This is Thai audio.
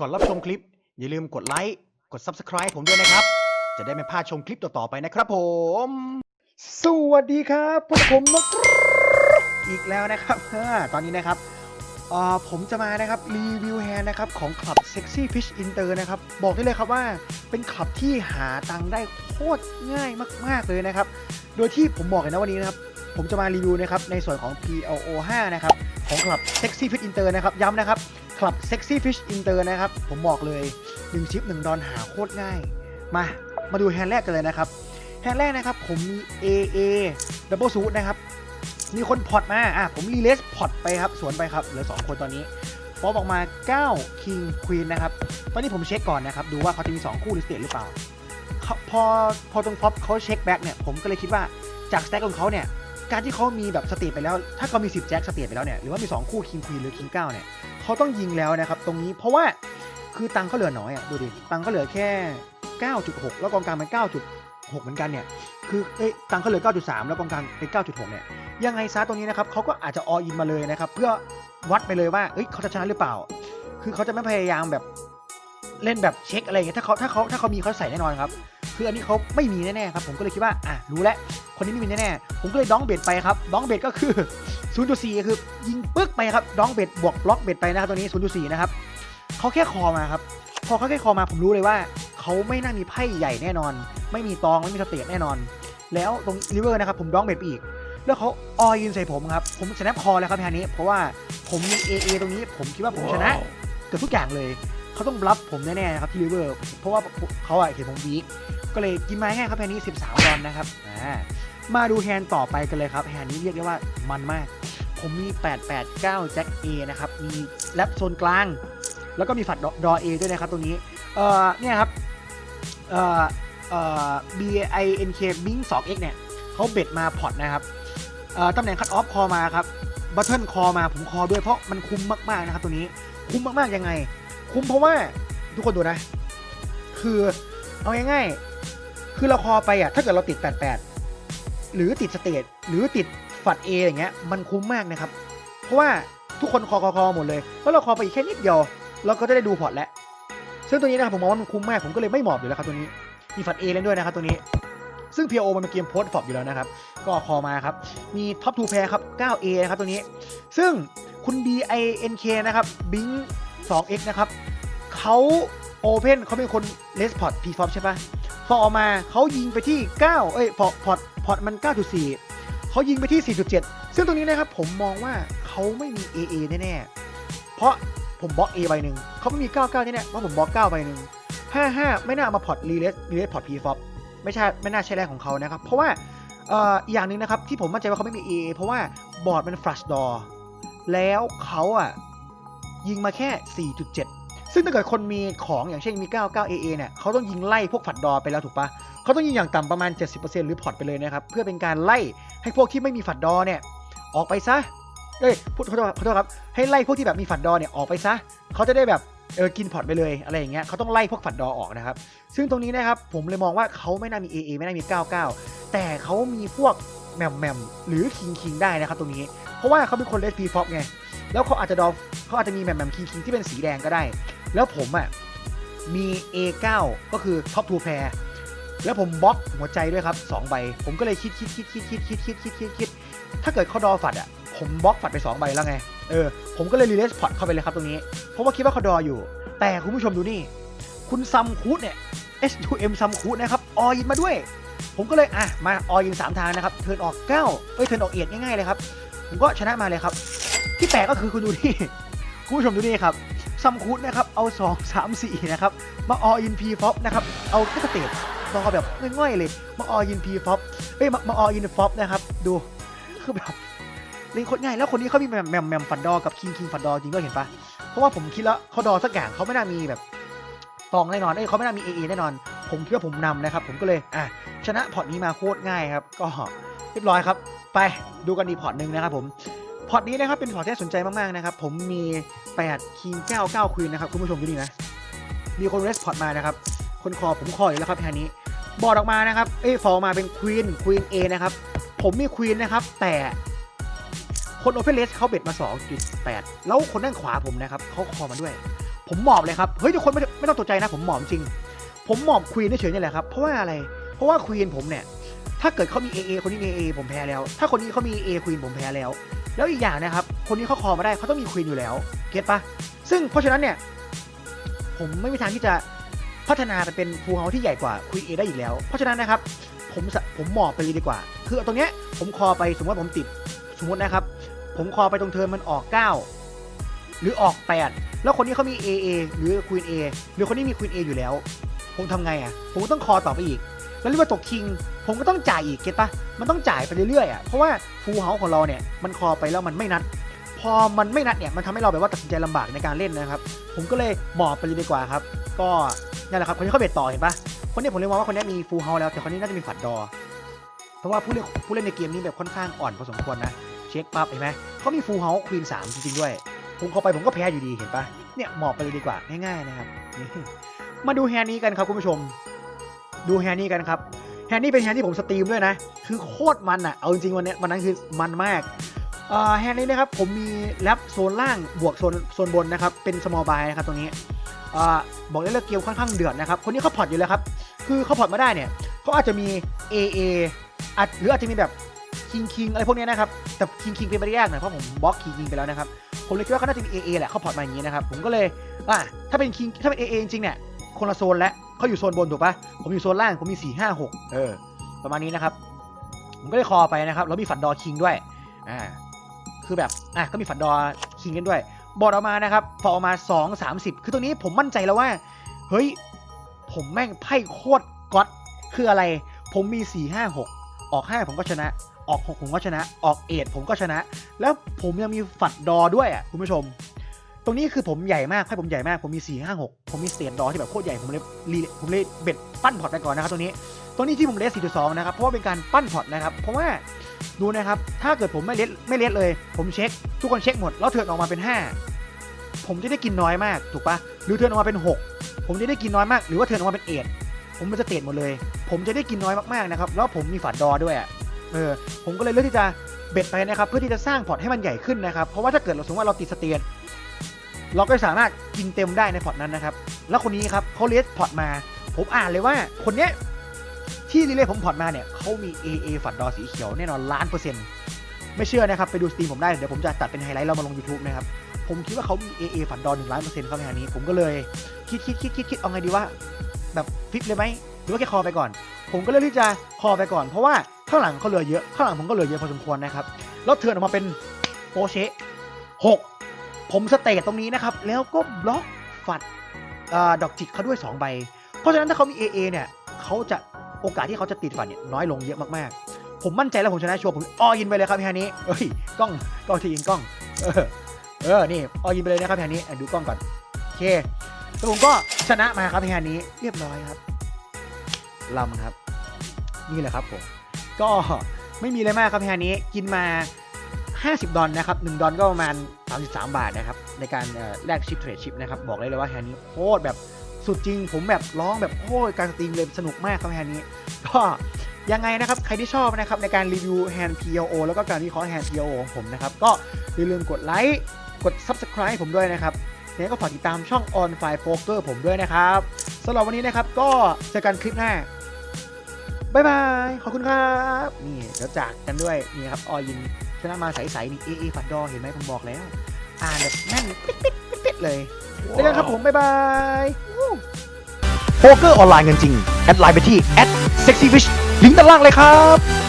ก่อนรับชมคลิป อย่าลืมกดไลค์ กด Subscribe ผมด้วยนะครับ จะได้ไม่พลาดชมคลิปต่อ ๆ ไปนะครับผม สวัสดีครับพวกผมนกอีกแล้วนะครับตอนนี้นะครับผมจะมานะครับรีวิวแฮนนะครับของคลับ Sexy Fish Inter นะครับ บอกได้เลยครับว่าเป็นคลับที่หาตังค์ได้โคตรง่ายมาก ๆ เลยนะครับ โดยที่ผมบอกเลยนะวันนี้นะครับ ผมจะมารีวิวนะครับในส่วนของ PLO 5 นะครับ ของคลับ Sexy Fish Inter นะครับ ย้ำนะครับคลับ Sexy Fish Inter นะครับ ผมบอกเลย 1 ชิป 1 ดอนหาโคตรง่าย มา มาดูแฮนด์แรกกันเลยนะครับ แฮนด์แรกนะครับ ผมมี AA Double Suit นะครับ มีคนพอตมา อะ ผมรีเลสพอตไปครับ สวนไปครับ เหลือ 2 คนตอนนี้ฟอปออกมา 9 King Queen นะครับ ตอนนี้ผมเช็คก่อนนะครับ ดูว่าเขาจะมี 2 คู่หรือเสเตทหรือเปล่าเขาพอ พอตรงฟอปเขาเช็คแบ็กเนี่ย ผมก็เลยคิดว่าจากสเต็กของเขาเนี่ย การที่เขามีแบบสเตทไปแล้ว ถ้าเขามี 10 แจ็คสเตทไปแล้วเนี่ย หรือว่ามี 2 คู่ King Queen หรือ King 9เนี่ยเขาต้องยิงแล้วนะครับ ตรงนี้เพราะว่าคือตังค์เขาเหลือน้อยอะดูดิ ตังค์เขาเหลือแค่ 9.6 แล้วกองกลางมัน 9.6 เหมือนกันเนี่ย คือเอ้ยตังค์เขาเหลือ 9.3 แล้วกองกลางเป็น 9.6 เนี่ย ยังไงซะตรงนี้นะครับเขาก็อาจจะออินมาเลยนะครับ เพื่อวัดไปเลยว่า เอ้ยเขาจะชนะหรือเปล่า คือเขาจะไม่พยายามแบบเล่นแบบเช็คอะไรอย่างเงี้ย ถ้าเขาถ้าเขาถ้าเขามีเขาใส่แน่นอนครับ คืออันนี้เขาไม่มีแน่ๆครับผมก็เลยคิดว่าอะรู้แล้วคนนี้ไม่มีแน่ๆผมก็เลยดองเบ็ดไปครับดองเบ็ดก็คือ0.4คือยิงปึ๊กไปครับดองเบ็ดบวกบล็อกเบ็ดไปนะครับตัวนี้0.4นะครับเขาแค่คอมาครับพอเขาแค่คอมาผมรู้เลยว่าเขาไม่น่ามีไพ่ใหญ่แน่นอน ไม่มีตองไม่มีสเตทแน่นอน แล้วตรงริเวอร์นะครับผมดองเบ็ดไปอีกแล้วเขาออยินใส่ผมครับ ผมชนะพอแล้วครับแพนนี้ เพราะว่าผมมี AA ตรงนี้ผมคิดว่าผมชนะเกือบทุกอย่างเลย เขาต้องบลัฟผมแน่ๆนะครับที่ริเวอร์ เพราะว่าเขาอะเห็นผมวีค ก็เลยกินไม้ง่ายครับแพนนี้13ดอนนะครับอ่ามาดูแฮนด์ต่อไปกันเลยครับแฮนด์นี้เรียกได้ว่ามันมาก ผมมี 889แจ็ค A นะครับมีแรปโซนกลาง แล้วก็มีฝัดดอ A ด้วยนะครับตรงนี้เอ่อเนี่ยครับเอ่อเอ่อ B I N K Bing 2 X เนี่ยเขาเบ็ดมาพอร์ตนะครับเอ่อตำแหน่งคัตออฟคอมาครับบัตเทิลคอมาผมคอด้วยเพราะมันคุ้มมากๆนะครับตัวนี้คุ้มมากๆยังไง คุ้มเพราะว่าทุกคนดูนะ คือเอาง่ายๆ คือเราคอไปอะถ้าเกิดเราติด 88 หรือติดสเตทหรือติดฝัด A ออย่างเงี้ยมันคุ้มมากนะครับ เพราะว่าทุกคนคอคอคอหมดเลยแล้วเราคอไปอีกแค่นิดเดียวเราก็จะได้ดูพอร์ตแล้ว ซึ่งตัวนี้นะครับผมมองว่ามันคุ้มมากผมก็เลยไม่หมอบอยู่แล้วครับตัวนี้มีฝัด A เล่นด้วยนะครับตัวนี้ ซึ่ง PO มันเป็นเกมโพสต์ฟอบอยู่แล้วนะครับ ก็คอมาครับ มีท็อป2แพรครับ 9A นะครับตัวนี้ ซึ่งคุณ BINK นะครับ Bing 2X นะครับเขาโอเพนเขาเป็นคนเลสพอร์ต P f o p ใช่ปะ พออมาเขายิงไปที่ 9 เอ้ยพอพอตพอตมัน 9.4 เขายิงไปที่ 4.7 ซึ่งตรงนี้นะครับผมมองว่าเขาไม่มี AA แน่ๆ เพราะผมบล็อก A ใบหนึ่ง เขาไม่มี 99 แน่ๆเพราะผมบล็อก9ใบหนึ่ง 55 ไม่น่าเอามาพอตรีเลสรีเลสพอร์ต P f o p ไม่ใช่ไม่น่าใช่แรกของเขานะครับ เพราะว่าเอ่ออีกอย่างหนึ่งนะครับที่ผมมั่นใจว่าเขาไม่มี AA เพราะว่าบอร์ดมัน flush door แล้วเขาอะยิงมาแค่ 4.7 ซึ่งถ้าเกิดคนมีของอย่างเช่นมี 99 AA เนี่ยเขาต้องยิงไล่พวกฝัดดอไปแล้วถูกปะเขาต้องยิงอย่างต่ำประมาณ 70%หรือพอร์ตไปเลยนะครับ เพื่อเป็นการไล่ให้พวกที่ไม่มีฝัดดอเนี่ยออกไปซะเอ้ยพูดขอโทษขอโทษครับให้ไล่พวกที่แบบมีฝัดดอเนี่ยออกไปซะเขาจะได้แบบเออกินพอร์ตไปเลยอะไรอย่างเงี้ยเขาต้องไล่พวกฝัดดอออกนะครับ ซึ่งตรงนี้นะครับผมเลยมองว่าเขาไม่น่ามี AA ไม่น่ามี 99 แต่เขามีพวกแหมมแหมมหรือคิงคิงได้นะครับตรงนี้ เพราะว่าเขาเป็นคนเลสพีฟอปไงแล้วเขาอาจจะดอฟเขาอาจจะมีแหมมแหมมคิงคิงที่เป็นสีแดงก็ได้ แล้วผมอะมี A9 ก็คือท็อปทูแพรแล้วผมบล็อกหัวใจด้วยครับ2ใบ ผมก็เลยคิดคิดคิดคิดคิดคิดคิดคิดคิดคิดถ้าเกิดเขาดอฝัดอะผมบล็อกฝัดไป2ใบแล้วไงเออผมก็เลยรีเลสพอร์ตเข้าไปเลยครับตรงนี้ เพราะว่าคิดว่าเขาดออยู่ แต่คุณผู้ชมดูนี่ คุณซัมคูดเนี่ย S2M ซัมคูดนะครับออยินมาด้วย ผมก็เลยอะมาออยิน3ทางนะครับเทินออก9เอ้ยเทินออกเอียดง่ายๆเลยครับผมก็ชนะมาเลยครับ ที่แปลกก็คือคุณดูนี่คุณผู้ชมดูนี่ครับ ซัมคูดนะครับ เอา 2 3 4 นะครับ มาออินพีฟอปนะครับ เอาแค่สเตตรอแบบง่อยๆเลย มาออินพีฟอปเอ้ยมามาออินฟอปนะครับ ดู คือแบบเล่นโคตรง่าย แล้วคนนี้เขามีแหมมแหมมแมมฟันดอ กับคิงคิงฟันดอจริงด้วยเห็นปะเพราะว่าผมคิดแล้วเขาดอสักอย่างเขาไม่น่ามีแบบตองแน่นอน เอ้ยเขาไม่น่ามีเอเอแน่นอน ผมคิดว่าผมนำนะครับ ผมก็เลย อะ ชนะพอร์ตนี้มาโคตรง่ายครับ ก็เรียบร้อยครับ ไปดูกันอีกพอร์ตหนึ่งนะครับผม พอร์ตนี้นะครับเป็นพอร์ตที่สนใจมากๆนะครับ ผมมี8 King 9 9 Queen นนะครับคุณผู้ชมดูนี่นะ มีคนเรสพอร์ตมานะครับ คนคอผมคออยู่แล้วครับแทนนี้ บอร์ดออกมานะครับ เอ้ฟอลมาเป็น Queen Queen A นะครับ ผมมี Queen นะครับ แต่คนโอเพนเลสเขาเบ็ดมา 2.8 แล้วคนด้านขวาผมนะครับเขาคอมาด้วย ผมหมอบเลยครับ เฮ้ยทุกคนไม่ไม่ต้องตกใจนะ ผมหมอบจริง ผมหมอบควีนเฉยๆนี่แหละครับ เพราะว่าอะไร เพราะว่าควีนผมเนี่ย ถ้าเกิดเขามี AA คนนี้มี AA ผมแพ้แล้ว ถ้าคนนี้เขามี A ควีนผมแพ้แล้ว แล้วอีกอย่างนะครับ คนนี้เขาคอมาได้เขาต้องมีควีนอยู่แล้ว เก็ตปะซึ่งเพราะฉะนั้นเนี่ย ผมไม่มีทางที่จะพัฒนาไปเป็นฟูลเฮาที่ใหญ่กว่าควีน A ได้อีกแล้ว เพราะฉะนั้นนะครับ ผมผมหมอบไปเลยดีกว่า คือตรงเนี้ยผมคอไปสมมติว่าผมติด สมมตินะครับ ผมคอไปตรงเทิร์นมันออก 9 หรือออก 8 แล้วคนนี้เขามี AA หรือ Queen A หรือคนนี้มี Queen A อยู่แล้ว ผมทำไงอะ ผมต้องคอต่อไปอีก แล้วเรียกว่าตกคิง ผมก็ต้องจ่ายอีกเก็ตปะมันต้องจ่ายไปเรื่อยๆอะเพราะว่าฟูเฮาของเราเนี่ยมันคอไปแล้วมันไม่นัด พอมันไม่นัดเนี่ยมันทำให้เราแบบว่าตัดสินใจลำบากในการเล่นนะครับ ผมก็เลยหมอบไปเลยดีกว่าครับ ก็นั่นแหละครับคนนี้เขาเบ็ดต่อเห็นปะคนนี้ผมเลยมองว่าคนนี้มีฟูเฮาแล้วแต่คนนี้น่าจะมีฝัดดอ เพราะว่าผู้เล่นผู้เล่นในเกมนี้แบบค่อนข้างอ่อนพอสมควรนะเช็คปั๊บเห็นไหมเขามีฟูเฮาควีนสามจริงๆด้วยผมเข้าไปผมก็แพ้อยู่ดีเห็นปะเนี่ยหมอบไปเลยดีกว่าง่ายๆนะครับ มาดูแฮนนี้กันครับคุณผู้ชม ดูแฮนด์นี้กันครับ แฮนด์นี้เป็นแฮนด์ที่ผมสตรีมด้วยนะ คือโคตรมันอะเอาจริงๆวันนี้วันนั้นคือมันมากแฮนนี้นะครับผมมีแรปโซนล่างบวกโซนโซนบนนะครับเป็น small buy นะครับตรงนี้อบอกได้เลยเกมค่อนข้างเดือดนะครับคนนี้เขาพอร์ตอยู่แล้วครับคือเขาพอร์ตมาได้เนี่ยเขาอาจจะมี AA อาจหรืออาจจะมีแบบคิงคิงอะไรพวกนี้นะครับแต่คิงคิงเป็นไปได้ยากหน่อยเพราะผมบล็อกคิงคิงไปแล้วนะครับผมเลยคิดว่าเขาน่าจะมี AA แหละเขาพอร์ตมาอย่างนี้นะครับผมก็เลยอะถ้าเป็นคิงถ้าเป็น AA จริงเนี่ยคนละโซนแล้ว เขาอยู่โซนบนถูกปะผมอยู่โซนล่างผมมี4 5 6เออ ประมาณนี้นะครับ ผมก็เลยคอไปนะครับแล้วมีฝันดอคิงด้วยอ่าคือแบบอะก็มีฝันดอคิงกันด้วย บอดออกมานะครับพอออกมา2 30คือตรงนี้ผมมั่นใจแล้วว่า เฮ้ย ผมแม่งไพ่โคตรก๊อตคืออะไร ผมมี4 5 6ออก5ผมก็ชนะ ออก6ผมก็ชนะ ออกเอทผมก็ชนะ แล้วผมยังมีฝัดดอด้วยอะคุณผู้ชม ตรงนี้คือผมใหญ่มากให้ผมใหญ่มาก ผมมี 4 5 6 ผมมีเศษดอที่แบบโคตรใหญ่ ผมเลยรีผมเลยเบ็ดปั้นพอร์ตไปก่อนนะครับตรงนี้ ตรงนี้ที่ผมเลส4.2 นะครับ เพราะว่าเป็นการปั้นพอร์ตนะครับ เพราะว่าดูนะครับ ถ้าเกิดผมไม่เลสไม่เลสเลย ผมเช็ค ทุกคนเช็คหมด แล้วเทิร์นออกมาเป็น 5 ผมจะได้กินน้อยมาก ถูกปะหรือเทิร์นออกมาเป็น 6 ผมจะได้กินน้อยมาก หรือว่าเทิร์นออกมาเป็นเอทผมมันจะเตะหมดเลย ผมจะได้กินน้อยมากๆนะครับ แล้วผมมีฝัดดอด้วยอะ เออ ผมก็เลยเลือกที่จะเบ็ดไปนะครับ เพื่อที่จะสร้างพอร์ตให้มันใหญ่ขึ้นนะครับ เพราะว่าถ้าเกิดเราสมมติว่าเราติดสเตียน เราก็สามารถกินเต็มได้ในพอร์ตนั้นนะครับ แล้วคนนี้ครับเขาเลสพอร์ตมา ผมอ่านเลยว่าคนเนี้ยที่รีเลย์ผมพอร์ตมาเนี่ยเขามี AA ฝัดดอสีเขียวแน่นอนล้านเปอร์เซ็นต์ไม่เชื่อนะครับ ไปดูสตรีมผมได้ เดี๋ยวผมจะตัดเป็นไฮไลท์เรามาลง YouTube นะครับ ผมคิดว่าเขามี AA ฝัดดอหนึ่งล้านเปอร์เซ็นต์เข้าในงานนี้ ผมก็เลยคิดคิดคิดคิดคิดเอาไงดีว่า แบบฟิกเลยไหมหรือว่าแค่คอไปก่อน ผมก็เลือกที่จะคอไปก่อน เพราะว่าข้างหลังเขาเหลือเยอะข้างหลังผมก็เหลือเยอะพอสมควรนะครับแล้วเทิร์นออกมาเป็นโปเชหก ผมสเตตตรงนี้นะครับ แล้วก็บล็อกฝัดอดอกจิกเขาด้วย 2 ใบ เพราะฉะนั้นถ้าเขามี AA เนี่ยเขาจะโอกาสที่เขาจะติดฝัดเนี่ยน้อยลงเยอะมากๆ ผมมั่นใจแล้วผมชนะชัวร์ผมออยินไปเลยครับแฮนี้เอ้ยกล้องกล้องทียิงกล้องเออเออนี่ออยินไปเลยนะครับแฮนี้ดูกล้องก่อนโอเคแล้วผมก็ชนะมาครับแฮนี้เรียบร้อยครับลำครับ นี่แหละครับผมก็ไม่มีอะไรมากครับแฮนี้กินมา 50 ดอลนะครับ 1 ดอลก็ประมาณ 33 บาทนะครับ ในการแลกชิปเทรดชิปนะครับ บอกเลยเลยว่าแฮนี้โคตรแบบสุดจริง ผมแบบร้องแบบโคตรการสตรีมเลยสนุกมากครับแฮนี้ ก็ยังไงนะครับ ใครที่ชอบนะครับ ในการรีวิวแฮนด์ PLO แล้วก็การวิเคราะห์แฮนด์ PLO ของผมนะครับ ก็อย่าลืมกดไลค์กด Subscribe ผมด้วยนะครับแล้วก็ฝากติดตามช่อง On Fire Poker ผมด้วยนะครับสำหรับวันนี้นะครับก็เจอกันคลิปหน้าบายบาย ขอบคุณครับ นี่เดี๋ยวจากกันด้วย นี่ครับ ออยิน ชนะมาใสๆนี่เอเอฝัดดอเห็นไหมผมบอกแล้ว อ่านแบบแม่นปิ๊ดปิ๊ดปิ๊ดปิ๊ดเลยเจอกันครับผม บ๊ายบายโป๊กเกอร์ออนไลน์เงินจริง แอดไลน์ไปที่ @sexyfish ลิงก์ด้านล่างเลยครับ